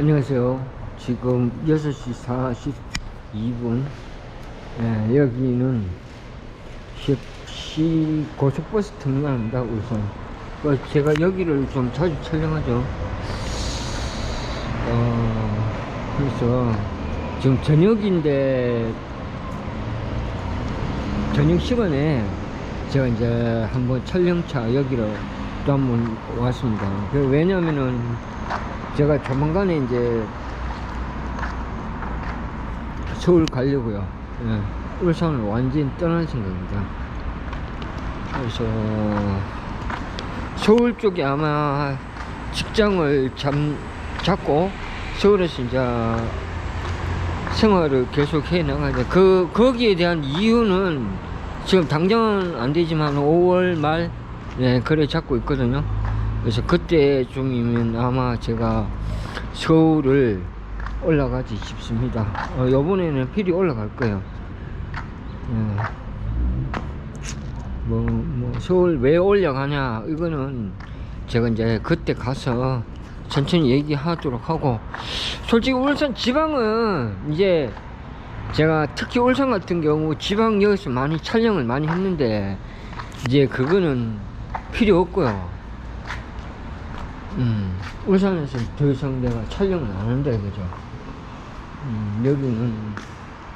안녕하세요. 지금 6시 42분. 예, 여기는 시, 시 고속버스 터미널입니다, 우선. 그 제가 여기를 좀 자주 촬영하죠. 어, 그래서 지금 저녁인데, 저녁 시간에 제가 이제 한번 촬영차 여기로 또 한번 왔습니다. 그 왜냐면은 제가 조만간에 이제 서울 가려고요. 예, 울산을 완전히 떠날 생각입니다. 그래서 서울 쪽에 아마 직장을 잠, 잡고 서울에서 이제 생활을 계속 해 나가야 그, 거기에 대한 이유는 지금 당장은 안 되지만 5월 말, 네, 그래 잡고 있거든요. 그래서 그때쯤이면 아마 제가 서울을 올라가지 싶습니다. 어, 요번에는 필히 올라갈 거예요. 예. 뭐, 뭐, 서울 왜 올라가냐, 이거는 제가 이제 그때 가서 천천히 얘기하도록 하고, 솔직히 울산 지방은 이제 제가 특히 울산 같은 경우 지방역에서 많이 촬영을 많이 했는데, 이제 그거는 필요 없고요. 음, 울산에서 더 이상 내가 촬영을 안 한다 이거죠. 음, 여기는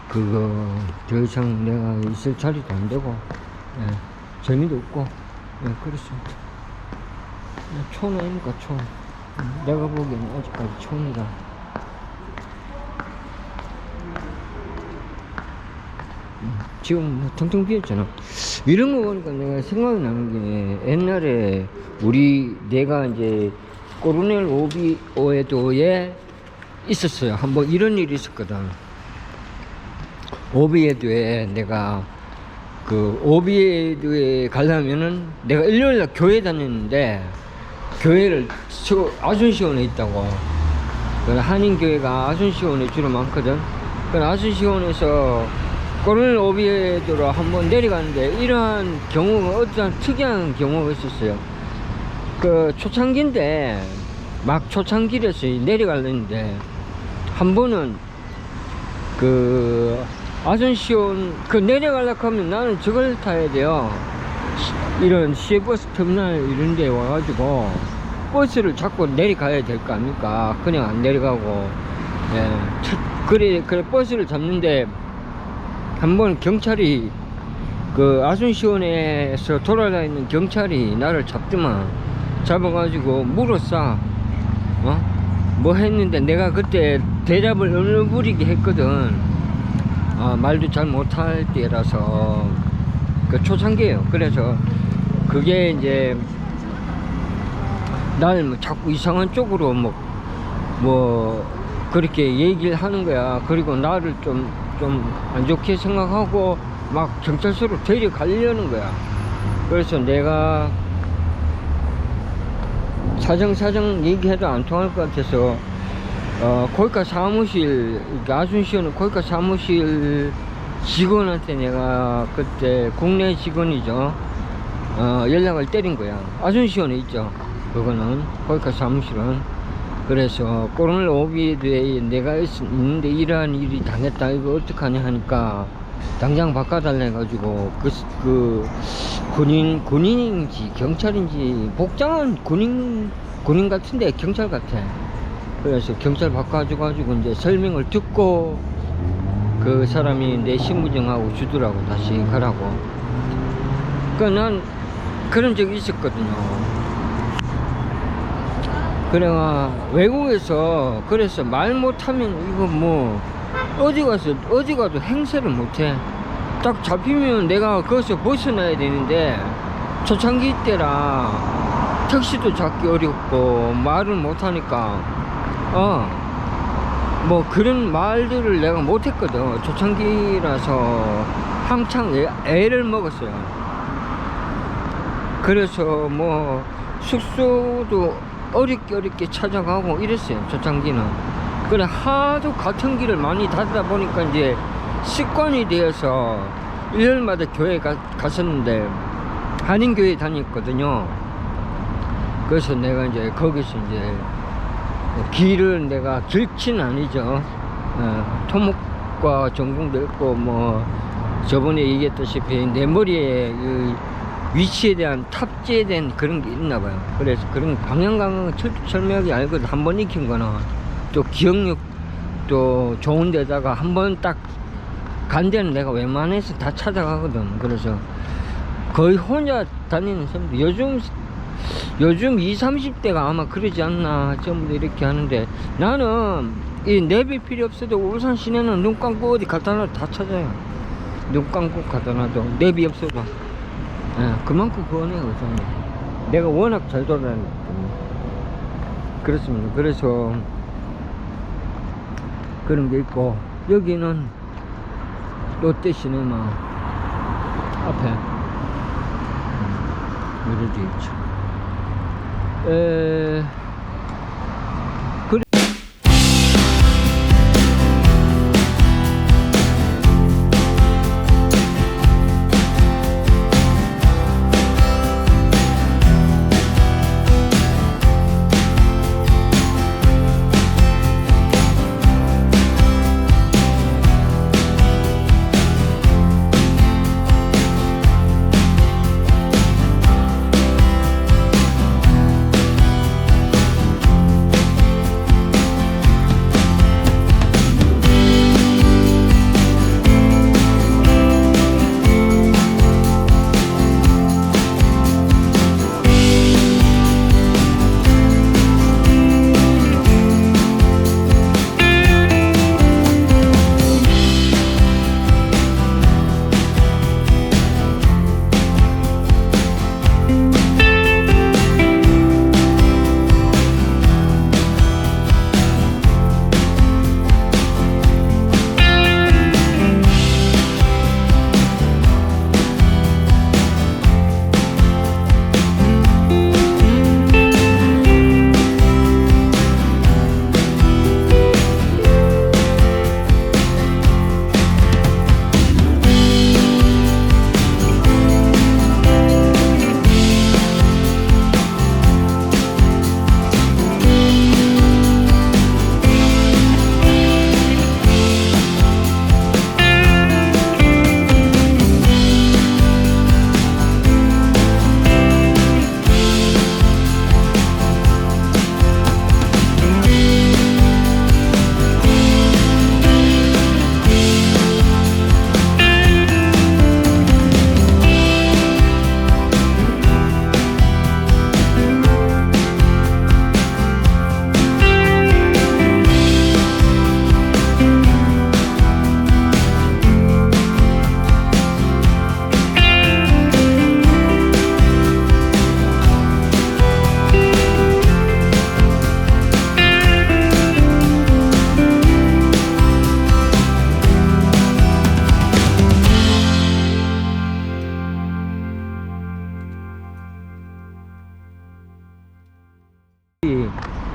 그거 더 이상 내가 있을 자리도 안 되고, 예, 재미도 없고, 예, 그렇습니다. 예, 촌아니까 촌. 음, 내가 보기에는 아직까지 촌이다. 음, 지금 뭐 텅텅 비었잖아. 이런 거 보니까 내가 생각이 나는 게 옛날에 우리 내가 이제 코로넬 오비 오에도에 있었어요. 한번 이런 일이 있었거든. 오비에도에 내가 그 오비에도에 가려면은 내가 일요일 날 교회 다녔는데 교회를 저 아순시원에 있다고. 그 한인교회가 아순시원에 주로 많거든. 그 아순시원에서 코로넬 오비에도로 한번 내려가는데 이러한 경우가 어떠한 특이한 경우가 있었어요. 그 초창기인데 막 초창기에서 내려가려는데 한 번은 그 아순시온 그 내려가려고 하면 나는 저걸 타야 돼요. 이런 시외버스 터미널 이런 데 와가지고 버스를 잡고 내려가야 될 거 아닙니까? 그냥 안 내려가고. 예 차- 그래 그래 버스를 잡는데 한 번 경찰이 그 아순시원에서 돌아다니는 경찰이 나를 잡더만 잡아가지고 물었어. 어? 뭐 했는데 내가 그때 대답을 얼버리게 했거든. 아, 말도 잘 못할 때라서. 그 초창기에요. 그래서 그게 이제 나를 뭐 자꾸 이상한 쪽으로 뭐, 뭐 그렇게 얘기를 하는 거야. 그리고 나를 좀 좀 안 좋게 생각하고 막 경찰서로 데려가려는 거야. 그래서 내가 사정사정 얘기해도 안 통할 것 같아서 어, 고위과 사무실 아순시오는 고위과 사무실 직원한테 내가 그때 국내 직원이죠. 어, 연락을 때린 거야. 아순시오는 있죠. 그거는 고위과 사무실은. 그래서 코로나 오비에 내가 있, 있는데 이러한 일이 당했다. 이거 어떡하냐 하니까 당장 바꿔달래 가지고 그, 그 군인 군인인지 경찰인지 복장은 군인 군인 같은데 경찰 같아. 그래서 경찰 바꿔줘 가지고 이제 설명을 듣고 그 사람이 내 신분증하고 주더라고 다시 가라고. 그난 그런 적이 있었거든요. 그래가 외국에서 그래서 말 못하면 이거 뭐 어디 가서 어디 가도 행세를 못해. 딱 잡히면 내가 거기서 벗어나야 되는데 초창기 때라 택시도 잡기 어렵고 말을 못하니까 어 뭐 그런 말들을 내가 못했거든. 초창기라서 한창 애, 애를 먹었어요. 그래서 뭐 숙소도 어렵게 어렵게 찾아가고 이랬어요 초창기는 그래 하도 같은 길을 많이 다니다 보니까 이제 습관이 되어서 일요일마다 교회 가, 갔었는데 한인교회 다녔거든요 그래서 내가 이제 거기서 이제 길을 내가 길치는 아니죠. 어, 토목과 전공도 있고 뭐 저번에 얘기했다시피 내 머리에 이 위치에 대한 탑재된 그런 게 있나 봐요. 그래서 그런 방향감은 철두철미하게 알거든. 한번 익힌 거는 또 기억력 또 좋은 데다가 한 번 딱 간 데는 내가 웬만해서 다 찾아가거든. 그래서 거의 혼자 다니는 사람들. 요즘 요즘 20, 30대가 아마 그러지 않나 전부 다 이렇게 하는데 나는 이 내비 필요 없어도 울산 시내는 눈 감고 어디 갖다 놔도 다 찾아요. 눈 감고 갖다 놔도 내비 없어도. 예, 그만큼 그거네 울산이 내가 워낙 잘 돌아다니기 때문에 그렇습니다. 그래서 그런 게 있고 여기는 롯데 시네마 앞에 이렇게 있죠. 에...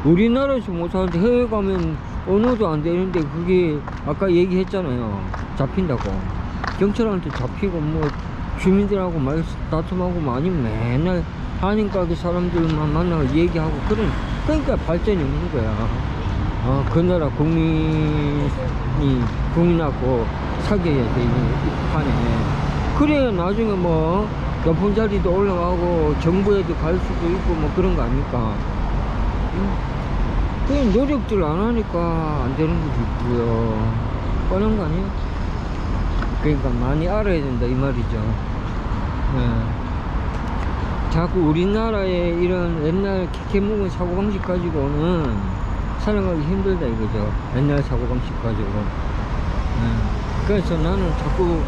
우리나라에서 못 사는데 해외 가면 언어도 안 되는데 그게 아까 얘기했잖아요 잡힌다고 경찰한테 잡히고 뭐 주민들하고 말 다툼하고 많이 맨날 한인 가게 사람들만 만나고 얘기하고 그런 그러니까 발전이 없는 거야 아, 그 나라 국민이 국민하고 사귀어야 돼, 이 판에. 그래야 나중에 뭐, 높은 자리도 올라가고, 정부에도 갈 수도 있고, 뭐 그런 거 아닙니까? 음, 그냥 노력들 안 하니까 안 되는 것도 있고요. 뻔한 거 아니에요? 그러니까 많이 알아야 된다, 이 말이죠. 예. 자꾸 우리나라의 이런 옛날 캐캐묵은 사고방식 가지고는 살아가기 힘들다 이거죠. 옛날 사고방식 가지고. 예. 그래서 나는 자꾸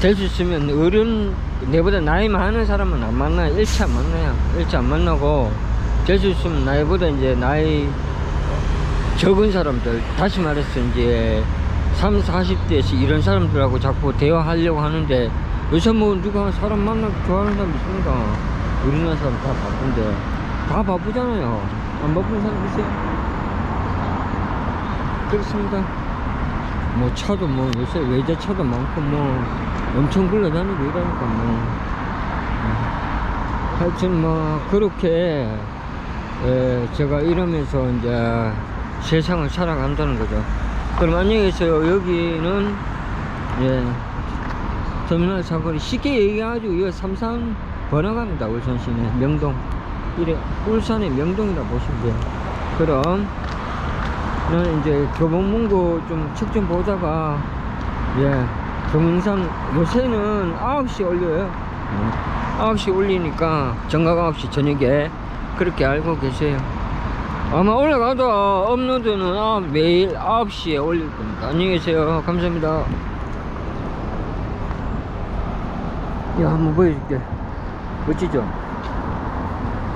될 수 있으면 어른, 내보다 나이 많은 사람은 안 만나요. 1차 만나요. 1차 안 만나고, 될 수 있으면 나이보다 이제 나이 적은 사람들, 다시 말해서 이제 3, 40대에서 이런 사람들하고 자꾸 대화하려고 하는데, 요새 뭐 누가 사람 만나고 좋아하는 사람 있습니까? 우리나라 사람 다 바쁜데. 다 바쁘잖아요. 안 바쁜 사람 있어요? 그렇습니다. 뭐 차도 뭐 요새 외제차도 많고 뭐 엄청 굴러다니고 이러니까 뭐 음. 하여튼 뭐 그렇게 예, 제가 이러면서 이제 세상을 살아간다는 거죠. 그럼 안녕히 계세요. 여기는 예, 터미널 사거리 쉽게 얘기해가지고 이거 삼산 번화가입니다. 울산 시내 명동. 이래 울산의 명동이라 보시면 돼요. 그럼 나는 이제 교보문고 좀 책좀 보다가 예 동영상 요새는 9시 올려요. 음, 9시 올리니까 정각 9시 저녁에 그렇게 알고 계세요. 아마 올라가도 업로드는 아, 매일 9시에 올릴 겁니다. 안녕히 계세요. 감사합니다. 야, 한번 보여줄게. 멋지죠?